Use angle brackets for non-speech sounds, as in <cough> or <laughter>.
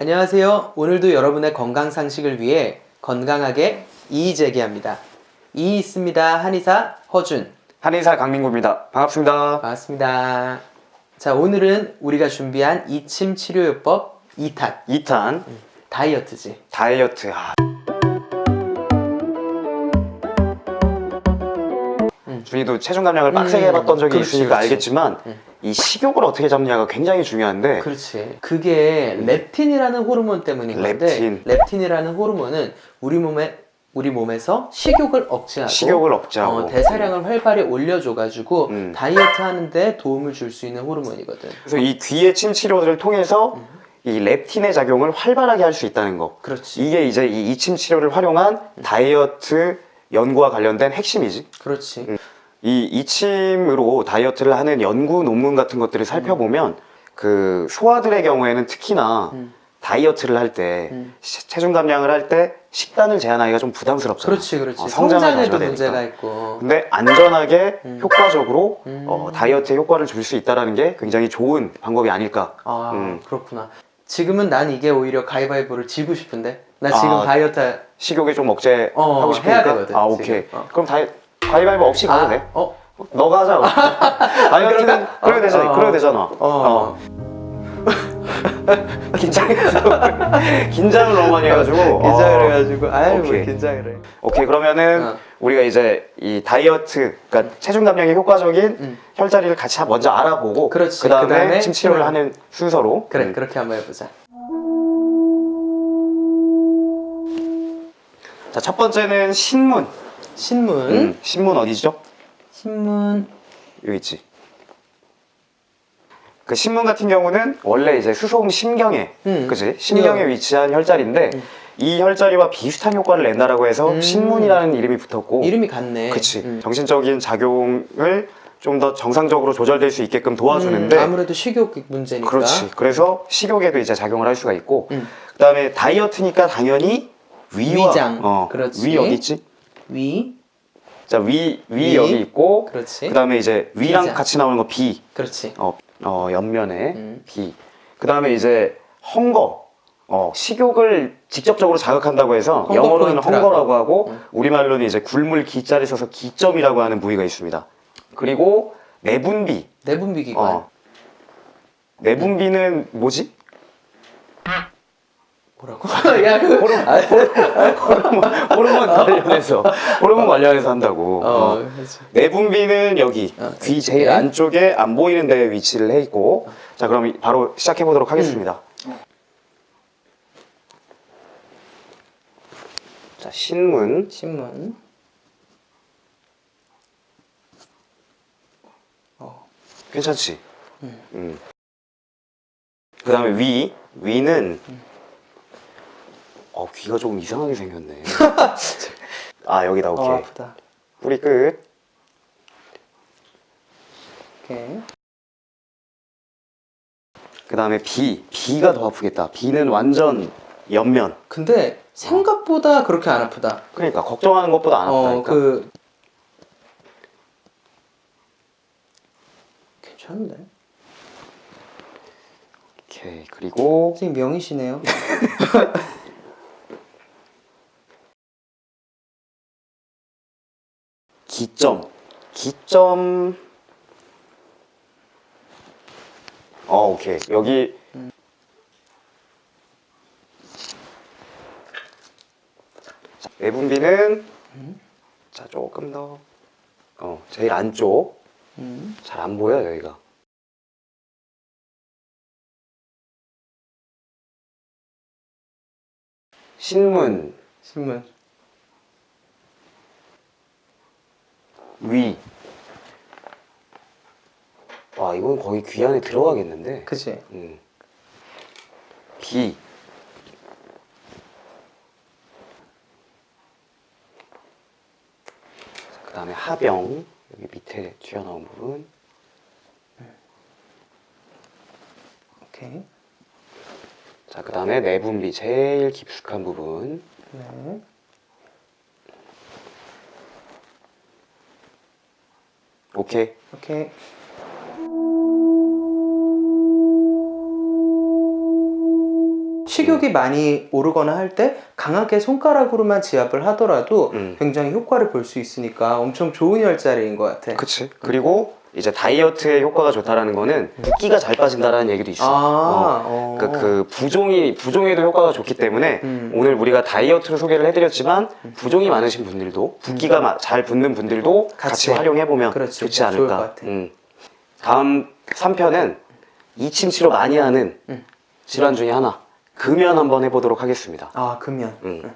안녕하세요. 오늘도 여러분의 건강 상식을 위해 건강하게 이의 제기합니다. 이의 있습니다. 한의사 허준. 한의사 강민구입니다. 반갑습니다. 반갑습니다. 자, 오늘은 우리가 준비한 이침 치료요법 2탄 2탄 다이어트지. 다이어트. 아. 음. 준이도 체중 감량을 빡세게 음, 해봤던 적이 그렇지, 있으니까 그렇지. 알겠지만 음. 이 식욕을 어떻게 잡느냐가 굉장히 중요한데 그렇지. 그게 렙틴이라는 호르몬 때문인 건데 렙틴. 렙틴이라는 호르몬은 우리 몸에 우리 몸에서 식욕을 억제하고 식욕을 억제하고 어, 대사량을 활발히 올려줘가지고 음. 다이어트 하는데 도움을 줄 수 있는 호르몬이거든. 그래서 이 귀의 침 치료를 통해서 음. 이 렙틴의 작용을 활발하게 할 수 있다는 거. 그렇지. 이게 이제 이 이침 치료를 활용한 다이어트 연구와 관련된 핵심이지. 그렇지. 음. 이 이침으로 다이어트를 하는 연구 논문 같은 것들을 살펴보면 그 소아들의 경우에는 특히나 음. 다이어트를 할 때 음. 체중 감량을 할 때 식단을 제한하기가 좀 부담스럽잖아. 그렇지, 그렇지. 어, 성장에도 문제가 되니까. 있고. 근데 안전하게 음. 효과적으로 음. 어, 다이어트에 효과를 줄 수 있다는 게 굉장히 좋은 방법이 아닐까. 아, 음. 그렇구나. 지금은 난 이게 오히려 가위바위보를 지고 싶은데. 나 지금 아, 다이어트 식욕에 좀 억제 어, 하고 싶으니까. 해야 되거든, 아. 오케이. 어. 그럼 다이 가위바위보 없이 가도 아, 돼. 어? 너가 하자. 다이어트는 그럴까? 그래도 어, 되잖아. 어, 그래도 되잖아. 어. 어. <laughs> 긴장해서 긴장을 너무 많이 해가지고. <laughs> 긴장을 어. 해가지고. 아유, 뭐 오케이. 긴장을 해. 오케이 그러면은 어. 우리가 이제 이 다이어트, 그러니까 체중 감량에 효과적인 음. 혈자리를 같이 먼저 알아보고 그렇지. 그 다음에 그다음에 침 치료를 치료를. 하는 순서로. 그래, 음. 그렇게 한번 해보자. 자, 첫 번째는 신문. 신문. 음, 신문 어디죠? 신문. 여기 있지. 그 신문 같은 경우는 원래 이제 수소음 심경에, 음. 그지? 심경에 음. 위치한 혈자리인데 음. 이 혈자리와 비슷한 효과를 낸다라고 해서 음. 신문이라는 이름이 붙었고, 이름이 같네. 그치? 음. 정신적인 작용을 좀 더 정상적으로 조절될 수 있게끔 도와주는데, 음, 아무래도 식욕 문제니까. 그렇지. 그래서 식욕에도 이제 작용을 할 수가 있고, 음. 그다음에 다이어트니까 당연히 위와 위장. 어, 그렇지. 위 어디 있지? 위. 자, 위, 위, 위. 여기 있고, 그렇지. 그 다음에 이제 위랑 비장. 같이 나오는 거 비. 그렇지. 어, 어 옆면에 음. 비. 그 다음에 이제 헝거. 어, 식욕을 직접적으로 자극한다고 해서 헝거 영어로는 포인트라고. 헝거라고 하고 음. 우리말로는 이제 굴물 기자를 써서 기점이라고 하는 부위가 있습니다. 그리고 내분비. 내분비 기관. 어. 내분비는 뭐지? 뭐라고? <laughs> 야, 그 호르몬, 호르몬, 호르몬 관련해서 호르몬 관련해서 한다고. 어, 어. 그렇지. 내분비는 여기 어, 귀. 제일 안쪽에 안 보이는 데에 위치를 해 있고 자 그럼 이- 바로 시작해 보도록 하겠습니다. 자 신문 신문. 어. 괜찮지? 음. 음. 그 다음에 위 위는 어 귀가 조금 이상하게 생겼네. <laughs> 아 여기다 오케이 어, 아프다. 뿌리 끝. 오케이. 그 다음에 비 비가 더 아프겠다. 비는 완전 옆면. 근데 생각보다 그렇게 안 아프다. 그러니까 걱정하는 것보다 안 어, 아프다니까. 그 괜찮은데? 오케이 그리고 선생님 명이시네요. <laughs> 기점. 기점. 어, 오케이. 여기. 자, 내분비는, 자, 조금 더, 어, 제일 안쪽. 음. 잘 안 보여, 여기가. 신문, 신문. 위. 와, 이건 거의 귀 안에 들어가겠는데. 그치? 음. 비. 그 다음에 하병. 여기 밑에 튀어나온 부분. 오케이. 자, 그 다음에 내분비 제일 깊숙한 부분. 네. 오케이. 오케이. 식욕이 많이 오르거나 할 때 강하게 손가락으로만 지압을 하더라도 음. 굉장히 효과를 볼 수 있으니까 엄청 좋은 혈자리인 것 같아. 그치. 그리고 이제 다이어트에 효과가 좋다라는 거는 붓기가 잘 빠진다라는 얘기도 있어. 어. 아, 어. 그러니까 그 부종이 부종에도 효과가 좋기 때문에 음. 오늘 우리가 다이어트를 소개를 해드렸지만 부종이 많으신 분들도 붓기가 마- 잘 붙는 분들도 같이, 같이. 활용해 보면 그렇지. 좋지 좋을 않을까. 같아. 음. 다음 3편은 이침 치료 많이 하는 음. 질환 중에 하나 금연 한번 해보도록 하겠습니다. 아, 금연. 음. 응.